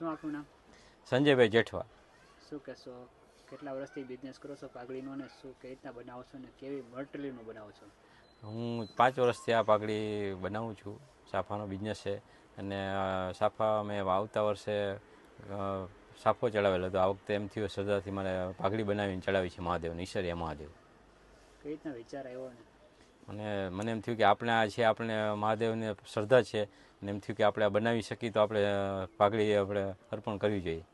શું આપનું નામ? સંજયભાઈ જેઠવા. શું કહેશો? કેટલા વર્ષથી બિઝનેસ કરો છો પાઘડીનો ને શું કઈ રીતના બનાવો છો ને કેવી મટીરિયલનું બનાવો છો? હું પાંચ વર્ષથી આ પાઘડી બનાવું છું. સાફાનો બિઝનેસ છે અને સાફા મેં આવતા વર્ષે સાફો ચડાવેલો હતો. આ વખતે એમ થયું શ્રદ્ધાથી મારે પાઘડી બનાવીને ચડાવી છે મહાદેવને ઈશ્વરીય મહાદેવ. કઈ રીતના વિચાર આવ્યો ને? અને મને એમ થયું કે આપણે આ છે આપણે મહાદેવને શ્રદ્ધા છે અને એમ થયું કે આપણે આ બનાવી શકીએ તો આપણે પાઘડી આપણે અર્પણ કરવી જોઈએ.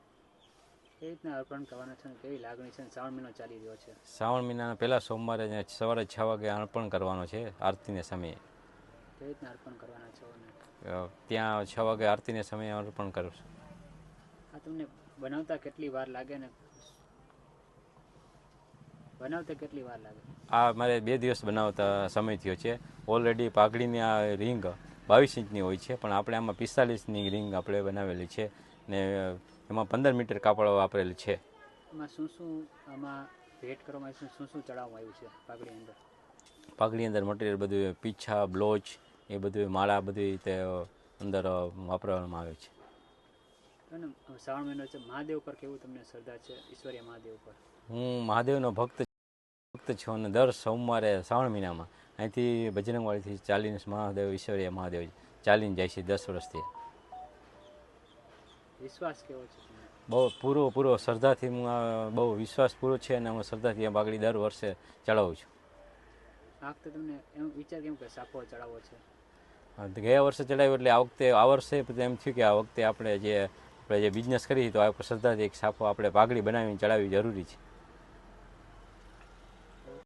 કઈ રીતના અર્પણ કરવાના છે કેવી લાગણી છે શ્રાવણ મહિનો ચાલી રહ્યો છે? શ્રાવણ મહિનાના પહેલા સોમવારે સવારે છ વાગે અર્પણ કરવાનો છે આરતીને સમયે. કઈ રીતના અર્પણ કરવાના છે ત્યાં છ વાગે આરતીને સમયે અર્પણ કરું છું. આ તમને બનાવતા કેટલી વાર લાગે ને બનાવતા કેટલી વાર લાગે? આ મારે બે દિવસ બનાવતા સમય થયો છે. ઓલરેડી પાઘડીની આ રિંગ બાવીસ ઇંચની હોય છે પણ આપણે આમાં પિસ્તાલીસની રિંગ આપણે બનાવેલી છે ને એમાં પંદર મીટર કાપડ વાપરેલ છે. એમાં શું શું આમાં ભેટ કરવામાં આવ્યું શું શું ચડાવવામાં આવ્યું છે પાઘડી અંદર? પાઘડી અંદર મટીરિયલ બધું પીછા બ્લોચ એ બધું માળા બધી રીતે અંદર વાપરવામાં આવે છે. શ્રાવણ મહિનો છે મહાદેવ પર કેવું તમને શ્રદ્ધા છે? ઈશ્વરીય મહાદેવ પર? હું મહાદેવનો ભક્ત ભક્ત છો અને દર સોમવારે શ્રાવણ મહિનામાં અહીંથી બજરંગવાડીથી ચાલીને મહાદેવ ઈશ્વરીય મહાદેવ ચાલીને જાય છે દસ વર્ષથી. વિશ્વાસ કેવો છે બહુ પૂરો પૂરો શ્રદ્ધાથી હું બહુ વિશ્વાસ પૂરો છે અને હું શ્રદ્ધાથી આ બાગડી દર વર્ષે ચડાવું છું. આ વખતે તમને એમ વિચાર કેમ કે સાફો ચડાવવો છે? ગયા વર્ષે ચડાવ્યું એટલે આ વખતે આ વર્ષે એમ થયું કે આ વખતે આપણે જે આપણે જે બિઝનેસ કરી તો આ શ્રદ્ધાથી એક સાફો આપણે પાઘડી બનાવીને ચડાવવી જરૂરી છે.